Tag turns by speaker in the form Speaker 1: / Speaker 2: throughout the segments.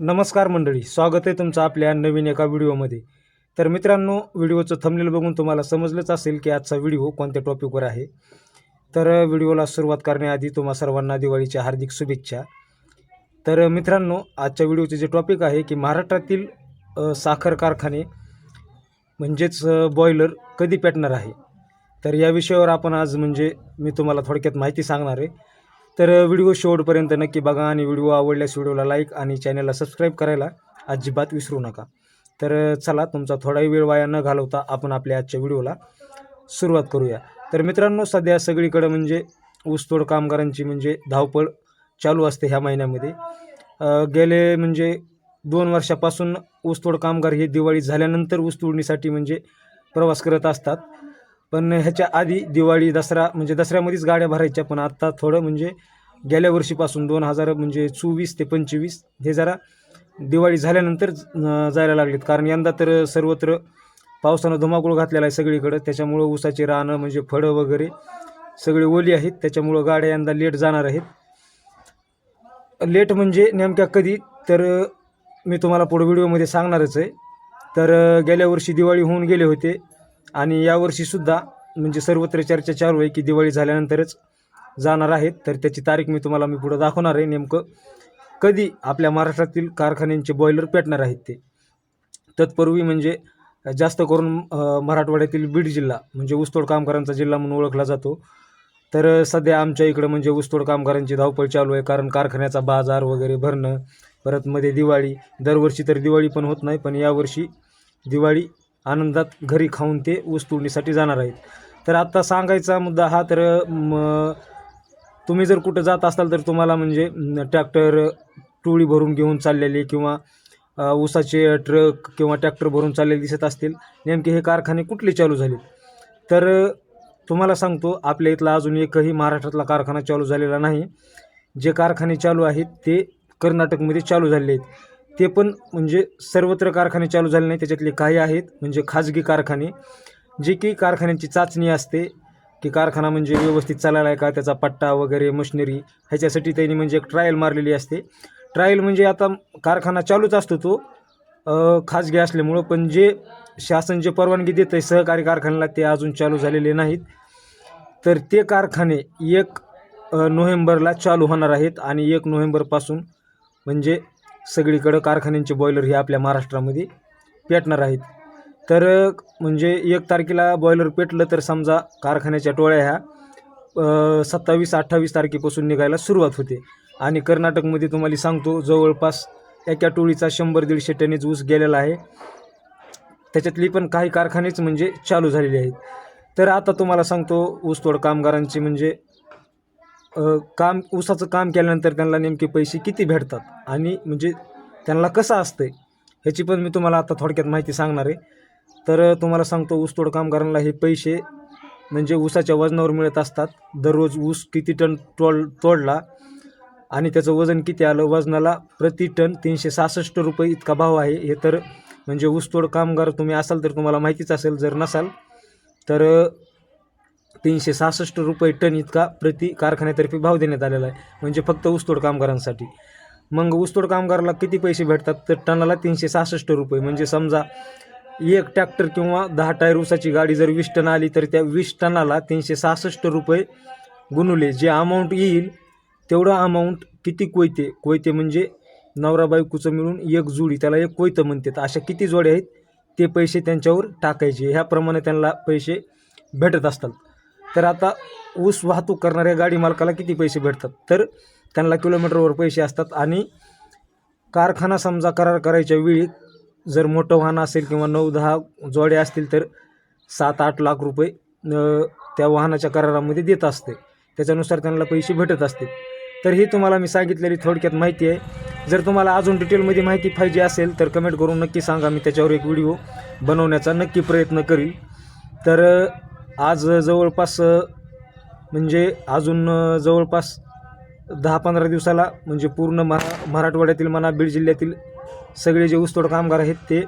Speaker 1: नमस्कार मंडळी स्वागत आहे तुमचं आपल्या नवीन एका व्हिडिओमध्ये. तर मित्रांनो व्हिडिओचं थंबनेल बघून तुम्हाला समजलंच असेल की आजचा व्हिडिओ कोणत्या टॉपिकवर आहे. तर व्हिडिओला सुरुवात करण्याआधी तुम्हा सर्वांना दिवाळीच्या हार्दिक शुभेच्छा. तर मित्रांनो आजच्या व्हिडिओचे जे टॉपिक आहे की महाराष्ट्रातील साखर कारखाने म्हणजेच बॉयलर कधी पेटणार आहे? तर या विषयावर आपण आज म्हणजे मी तुम्हाला थोडक्यात माहिती सांगणार आहे. तर व्हिडिओ शेवटपर्यंत नक्की बघा आणि व्हिडिओ आवडल्यास व्हिडिओला लाईक आणि चॅनलला सबस्क्राईब करायला अजिबात विसरू नका. तर चला तुमचा थोडाही वेळ वाया न घालवता आपण आपल्या आजच्या व्हिडिओला सुरुवात करूया. तर मित्रांनो सध्या सगळीकडं म्हणजे ऊसतोड कामगारांची म्हणजे धावपळ चालू असते ह्या महिन्यामध्ये. गेले म्हणजे दोन वर्षापासून ऊसतोड कामगार हे दिवाळी झाल्यानंतर ऊसतोडणीसाठी म्हणजे प्रवास करत असतात. पण ह्याच्या आधी दिवाळी दसरा म्हणजे दसऱ्यामध्येच गाड्या भरायच्या पण आत्ता थोडं म्हणजे गेल्या वर्षीपासून दोन हजार म्हणजे चोवीस ते पंचवीस हे जरा दिवाळी झाल्यानंतर जायला लागलेत. कारण यंदा तर सर्वत्र पावसानं धुमाकूळ घातलेला आहे सगळीकडं. त्याच्यामुळं ऊसाची रानं म्हणजे फळं वगैरे सगळी ओली आहेत. त्याच्यामुळं गाड्या यंदा लेट जाणार आहेत. लेट म्हणजे नेमक्या कधी? तर मी तुम्हाला पुढे व्हिडिओमध्ये सांगणारच आहे. तर गेल्या वर्षी दिवाळी होऊन गेले होते. आणि यावर्षीसुद्धा म्हणजे सर्वत्र चर्चा चालू आहे की दिवाळी झाल्यानंतरच जाणार आहेत तर त्याची तारीख मी तुम्हाला मी पुढं दाखवणार आहे. नेमकं कधी आपल्या महाराष्ट्रातील कारखान्यांचे बॉयलर पेटणार आहेत ते? तत्पूर्वी म्हणजे जास्त करून मराठवाड्यातील बीड जिल्हा म्हणजे ऊसतोड कामगारांचा जिल्हा म्हणून ओळखला जातो. तर सध्या आमच्या इकडं म्हणजे ऊसतोड कामगारांची धावपळ चालू आहे कारण कारखान्याचा बाजार वगैरे भरणं परत मध्ये दिवाळी दरवर्षी तर दिवाळी पण होत नाही पण यावर्षी दिवाळी आनंदात घरी खाऊन ते ऊस तोडणीसाठी जाणार आहेत. तर आत्ता सांगायचा मुद्दा हा तर म, तुम्ही जर कुठं जात असाल तर तुम्हाला म्हणजे ट्रॅक्टर टोळी भरून घेऊन चाललेली किंवा ऊसाचे ट्रक किंवा ट्रॅक्टर भरून चाललेले दिसत असतील. नेमके हे कारखाने कुठले चालू झाले तर तुम्हाला सांगतो आपल्या इथला अजून एकही महाराष्ट्रातला कारखाना चालू झालेला नाही. जे कारखाने चालू आहेत ते कर्नाटकमध्ये चालू झालेले आहेत. ते पण म्हणजे सर्वत्र कारखाने चालू झाले नाही त्याच्यातले काही आहेत. म्हणजे खाजगी कारखाने. जे की कारखान्यांची चाचणी असते की कारखाना म्हणजे व्यवस्थित चालायला आहे का? त्याचा पट्टा वगैरे मशिनरी ह्याच्यासाठी त्यांनी म्हणजे एक ट्रायल मारलेली असते. ट्रायल म्हणजे आता कारखाना चालूच असतो तो खाजगी असल्यामुळं पण जे शासन जे परवानगी देतं आहे सहकारी कारखान्याला ते अजून चालू झालेले नाहीत. तर ते कारखाने एक नोव्हेंबरला चालू होणार आहेत आणि एक नोव्हेंबरपासून म्हणजे सगळीकडं कारखान्यांचे बॉयलर हे आपल्या महाराष्ट्रामध्ये पेटणार आहेत. तर म्हणजे एक तारखेला बॉयलर पेटलं तर समजा कारखान्याच्या टोळ्या ह्या सत्तावीस अठ्ठावीस तारखेपासून निघायला सुरुवात होते. आणि कर्नाटकमध्ये तुम्हाला सांगतो जवळपास एका टोळीचा शंभर दीडशे टनेज ऊस गेलेला आहे. त्याच्यातली पण काही कारखानेच म्हणजे चालू झालेले आहेत. तर आता तुम्हाला सांगतो ऊसतोड कामगारांची म्हणजे काम ऊसाचं काम केल्यानंतर त्यांना नेमके पैसे किती भेटतात आणि म्हणजे त्यांना कसं असतं ह्याची पण मी तुम्हाला आता थोडक्यात माहिती सांगणार आहे. तर तुम्हाला सांगतो ऊसतोड कामगारांना हे पैसे म्हणजे ऊसाच्या वजनावर मिळत असतात. दररोज ऊस किती टन तोड तोडला आणि त्याचं वजन किती आलं वजनाला प्रति टन तीनशे सहासष्ट रुपये इतका भाव आहे. हे तर म्हणजे ऊसतोड कामगार तुम्ही असाल तर तुम्हाला माहितीच असेल जर नसाल तर तीनशे सहासष्ट रुपये टन इतका प्रति कारखान्यातर्फे भाव देण्यात आलेला आहे. म्हणजे फक्त ऊसतोड कामगारांसाठी. मग ऊसतोड कामगाराला किती पैसे भेटतात? तर टनाला तीनशे सहासष्ट रुपये. म्हणजे समजा एक ट्रॅक्टर किंवा दहा टायर ऊसाची गाडी जर वीस टन आली तर त्या वीस टनाला तीनशे सहासष्ट रुपये गुणवले जे अमाऊंट येईल तेवढं अमाऊंट किती कोयते? कोयते म्हणजे नवरा बायकोचं मिळून एक जोडी त्याला एक कोयतं म्हणतात. अशा किती जोड्या आहेत? ते पैसे त्यांच्यावर टाकायचे. ह्याप्रमाणे त्यांना पैसे भेटत असतात. तर आता ऊस वाहतूक करणाऱ्या गाडी मालकाला किती पैसे भेटतात? तर त्यांना किलोमीटरवर पैसे असतात आणि कारखाना समजा करार करायच्या वेळी जर मोठं वाहन असेल किंवा नऊ दहा जोड्या असतील तर सात आठ लाख रुपये त्या वाहनाच्या करारामध्ये देत असते. त्याच्यानुसार त्यांना पैसे भेटत असतील तर ही तुम्हाला मी सांगितलेली थोडक्यात माहिती आहे. जर तुम्हाला अजून डिटेलमध्ये माहिती पाहिजे असेल तर कमेंट करून नक्की सांगा. मी त्याच्यावर एक व्हिडिओ बनवण्याचा नक्की प्रयत्न करील. तर आज जवळपास म्हणजे अजून जवळपास दहा पंधरा दिवसाला म्हणजे पूर्ण महा मराठवाड्यातील म्हणा बीड जिल्ह्यातील सगळे जे ऊसतोड कामगार आहेत ते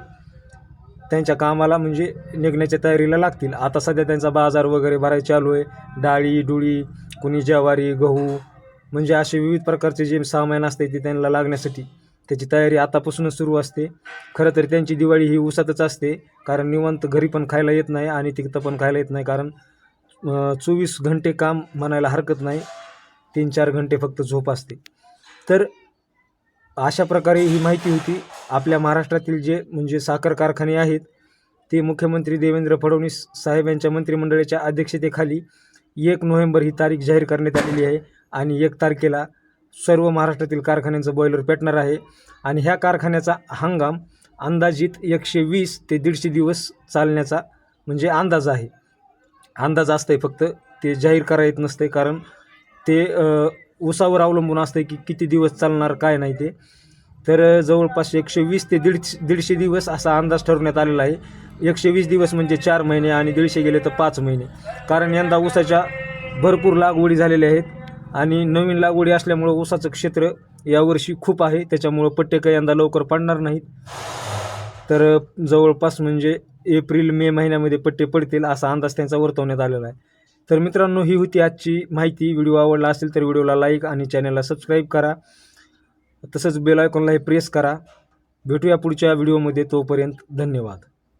Speaker 1: त्यांच्या कामाला म्हणजे निघण्याच्या तयारीला लागतील. आता सध्या त्यांचा बाजार वगैरे भरायला चालू आहे. डाळी डुळी कुणी ज्वारी गहू म्हणजे असे विविध प्रकारचे जे सामान असते ते त्यांना लागण्यासाठी त्याची तयारी आतापासूनच सुरू असते. खरं तर त्यांची दिवाळी ही उसातच असते कारण निवांत घरी पण खायला येत नाही आणि तिथं पण खायला येत नाही कारण चोवीस घंटे काम म्हणायला हरकत नाही. तीन चार घंटे फक्त झोप असते. तर अशा प्रकारे ही माहिती होती. आपल्या महाराष्ट्रातील जे म्हणजे साखर कारखाने आहेत ते मुख्यमंत्री देवेंद्र फडणवीस साहेब यांच्या मंत्रिमंडळाच्या अध्यक्षतेखाली एक नोव्हेंबर ही तारीख जाहीर करण्यात आलेली आहे आणि एक तारखेला सर्व महाराष्ट्रातील कारखान्यांचं बॉयलर पेटणार आहे. आणि ह्या कारखान्याचा हंगाम अंदाजित एकशे वीस ते दीडशे दिवस चालण्याचा म्हणजे अंदाज आहे. अंदाज असतंय फक्त ते जाहीर करा येत नसते कारण ते ऊसावर अवलंबून असतं की किती दिवस चालणार काय नाही ते. तर जवळपास एकशे वीस ते दीडशे दीडशे दिवस असा अंदाज ठरवण्यात आलेला आहे. एकशे वीस दिवस म्हणजे चार महिने आणि दीडशे गेले तर पाच महिने. कारण यंदा ऊसाच्या भरपूर लागवडी झालेल्या आहेत आणि नवीन लागवडी असल्यामुळं ऊसाचं क्षेत्र यावर्षी खूप आहे. त्याच्यामुळं पट्टे काही यंदा लवकर पडणार नाहीत. तर जवळपास म्हणजे एप्रिल मे महिन्यामध्ये पट्टे पडतील असा अंदाज त्यांचा वर्तवण्यात आलेला आहे. तर मित्रांनो ही होती आजची माहिती. व्हिडिओ आवडला असेल तर व्हिडिओला लाईक आणि चॅनलला सबस्क्राईब करा. तसंच बेल आयकॉनलाही प्रेस करा. भेटूया पुढच्या व्हिडिओमध्ये तोपर्यंत धन्यवाद.